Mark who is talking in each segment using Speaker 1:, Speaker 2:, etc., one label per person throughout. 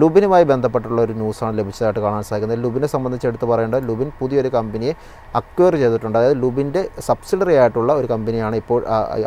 Speaker 1: ലുബിനുമായി ബന്ധപ്പെട്ടുള്ള ഒരു ന്യൂസാണ് ലഭിച്ചതായിട്ട് കാണാൻ സാധിക്കുന്നത്. ലുബിനെ സംബന്ധിച്ച് എടുത്ത് പറയേണ്ടത് ലുബിൻ പുതിയൊരു കമ്പനിയെ അക്വയർ ചെയ്തിട്ടുണ്ട്. അതായത് ലുബിന്റെ സബ്സിഡറി ആയിട്ടുള്ള ഒരു കമ്പനിയാണ് ഇപ്പോൾ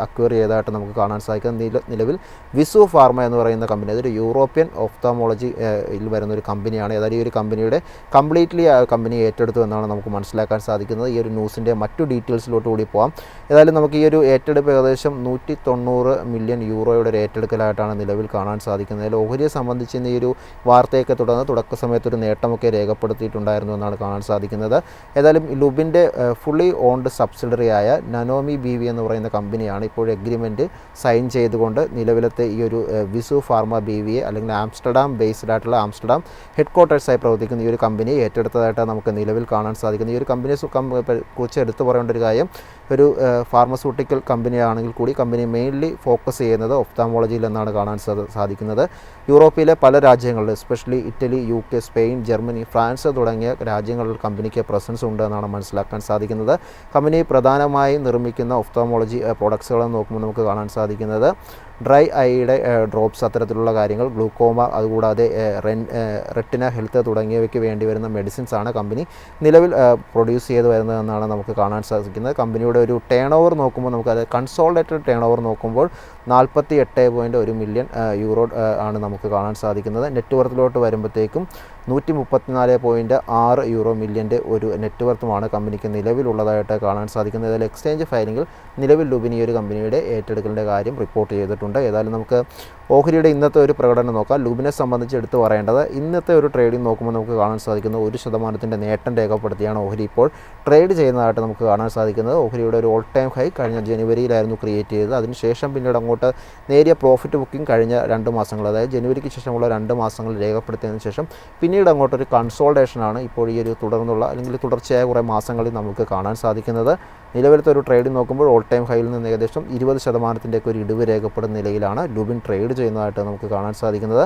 Speaker 1: അക്വയർ ചെയ്തതായിട്ട് നമുക്ക് കാണാൻ സാധിക്കുന്നത്. നില നിലവിൽ വിസു ഫാർമ എന്ന് പറയുന്ന കമ്പനി അതൊരു യൂറോപ്യൻ ഓഫ്താമോളജിയിൽ വരുന്ന ഒരു കമ്പനിയാണ്. ഏതായാലും ഈ ഒരു കമ്പനിയുടെ കംപ്ലീറ്റ്ലി ആ കമ്പനി ഏറ്റെടുത്തു എന്നാണ് നമുക്ക് മനസ്സിലാക്കാൻ സാധിക്കുന്നത്. ഈ ഒരു ന്യൂസിന്റെ മറ്റു ഡീറ്റെയിൽസിലോട്ട് കൂടി പോകാം ഏതായാലും നമുക്ക് ഈ ഒരു ഏറ്റെടുപ്പ് ഏകദേശം നൂറ്റി തൊണ്ണൂറ് മില്യൺ യൂറോയുടെ ഒരു ഏറ്റെടുക്കലായിട്ടാണ് നിലവിൽ കാണാൻ സാധിക്കുന്നത്. ഓഹരിയെ സംബന്ധിച്ച് ഈ ഒരു വാർത്തയൊക്കെ തുടർന്ന് തുടക്ക സമയത്ത് ഒരു നേട്ടമൊക്കെ രേഖപ്പെടുത്തിയിട്ടുണ്ടായിരുന്നു എന്നാണ് കാണാൻ സാധിക്കുന്നത്. ഏതായാലും ലുബിന്റെ ഫുള്ളി ഓൺഡ് സബ്സിഡറി ആയ നനോമി ബി വി എന്ന് പറയുന്ന കമ്പനിയാണ് ഇപ്പോൾ എഗ്രിമെന്റ് സൈൻ ചെയ്തുകൊണ്ട് നിലവിലത്തെ ഈ ഒരു വിസു ഫാർമ ബി അല്ലെങ്കിൽ ആംസ്റ്റർഡാം ബേസ്ഡ് ആയിട്ടുള്ള ആംസ്റ്റർഡാം ഹെഡ് ക്വാർട്ടേഴ്സായി പ്രവർത്തിക്കുന്ന ഈ ഒരു കമ്പനി ഏറ്റെടുത്തതായിട്ട് നമുക്ക് നിലവിൽ കാണാൻ സാധിക്കുന്നത്. ഈ ഒരു കമ്പനിയെ കുറിച്ച് എടുത്തു പറയേണ്ട ഒരു കാര്യം ഒരു ഫാർമസ്യൂട്ടിക്കൽ കമ്പനിയാണെങ്കിൽ കൂടി കമ്പനി മെയിൻലി ഫോക്കസ് ചെയ്യുന്നത് ഒഫ്താമോളജിയിൽ എന്നാണ് കാണാൻ സാധ- സാധിക്കുന്നത്. യൂറോപ്പിലെ പല രാജ്യങ്ങളിൽ especially Italy U K Spain Germany France തുടങ്ങിയ രാജ്യങ്ങളിൽ കമ്പനിക്ക് പ്രസൻസ് ഉണ്ട് എന്നാണ് മനസ്സിലാക്കാൻ സാധിക്കുന്നത്. കമ്പനി പ്രധാനമായും നിർമ്മിക്കുന്ന ഒഫ്താമോളജി പ്രോഡക്ട്സുകളെന്ന് നോക്കുമ്പോൾ നമുക്ക് കാണാൻ സാധിക്കുന്നത് ഡ്രൈ ഐയുടെ ഡ്രോപ്സ് അത്തരത്തിലുള്ള കാര്യങ്ങൾ ഗ്ലൂക്കോമ അതുകൂടാതെ റെൻ റെറ്റിന ഹെൽത്ത് തുടങ്ങിയവയ്ക്ക് വേണ്ടി വരുന്ന മെഡിസിൻസ് ആണ് കമ്പനി. നിലവിൽ പ്രൊഡ്യൂസ് ചെയ്ത് വരുന്നതെന്നാണ് നമുക്ക് കാണാൻ സാധിക്കുന്നത്. കമ്പനിയുടെ ഒരു ടേൺ ഓവർ നോക്കുമ്പോൾ നമുക്കത് കൺസോൾഡേറ്റഡ് ടേൺ ഓവർ നോക്കുമ്പോൾ നാൽപ്പത്തി എട്ട് പോയിന്റ് ഒരു മില്യൺ യൂറോ ആണ് നമുക്ക് കാണാൻ സാധിക്കുന്നത്. നെറ്റ് വർത്തിലോട്ട് വരുമ്പോഴത്തേക്കും നൂറ്റി മുപ്പത്തിനാല് പോയിന്റ് ആറ് യൂറോ മില്യന്റെ ഒരു നെറ്റ്വർത്തുമാണ് കമ്പനിക്ക് നിലവിലുള്ളതായിട്ട് കാണാൻ സാധിക്കുന്നത്. ഇതിൽ എക്സ്ചേഞ്ച് ഫയലിംഗിൽ നിലവിൽ ലുബിനി ഒരു കമ്പനിയുടെ ഏറ്റെടുക്കലിന്റെ കാര്യം റിപ്പോർട്ട് ചെയ്തിട്ടുണ്ട്. ഏതായാലും നമുക്ക് ഓഹരിയുടെ ഇന്നത്തെ ഒരു പ്രകടനം നോക്കാം. ലുബിനെ സംബന്ധിച്ച് എടുത്തു പറയേണ്ടത് ഇന്നത്തെ ഒരു ട്രേഡിംഗ് നോക്കുമ്പോൾ നമുക്ക് കാണാൻ സാധിക്കുന്നത് ഒരു ശതമാനത്തിന്റെ നേട്ടം രേഖപ്പെടുത്തിയാണ് ഓഹരി ഇപ്പോൾ ട്രേഡ് ചെയ്യുന്നതായിട്ട് നമുക്ക് കാണാൻ സാധിക്കുന്നത്. ഓഹരിയുടെ ഒരു ഓൾ ടൈം ഹൈ കഴിഞ്ഞ ജനുവരിയിലായിരുന്നു ക്രിയേറ്റ് ചെയ്തത്. അതിനുശേഷം പിന്നീട് അങ്ങോട്ട് നേരിയ പ്രോഫിറ്റ് ബുക്കിംഗ് കഴിഞ്ഞ രണ്ട് മാസങ്ങൾ അതായത് ജനുവരിക്ക് ശേഷമുള്ള രണ്ട് മാസങ്ങൾ രേഖപ്പെടുത്തിയതിന് ശേഷം പിന്നീട് അങ്ങോട്ടൊരു കൺസോൾട്ടേഷനാണ് ഇപ്പോൾ ഈ ഒരു തുടർന്നുള്ള അല്ലെങ്കിൽ തുടർച്ചയായ കുറേ മാസങ്ങളിൽ നമുക്ക് കാണാൻ സാധിക്കുന്നത്. നിലവിലത്തെ ഒരു ട്രേഡിംഗ് നോക്കുമ്പോൾ ഓൾ ടൈം ഹൈയിൽ നിന്ന് ഏകദേശം ഇരുപത് ശതമാനത്തിന്റെയൊക്കെ ഒരു ഇടിവ് രേഖപ്പെടുന്ന നിലയിലാണ് ലുബിൻ ട്രേഡ് ചെയ്യുന്നതായിട്ട് നമുക്ക് കാണാൻ സാധിക്കുന്നത്.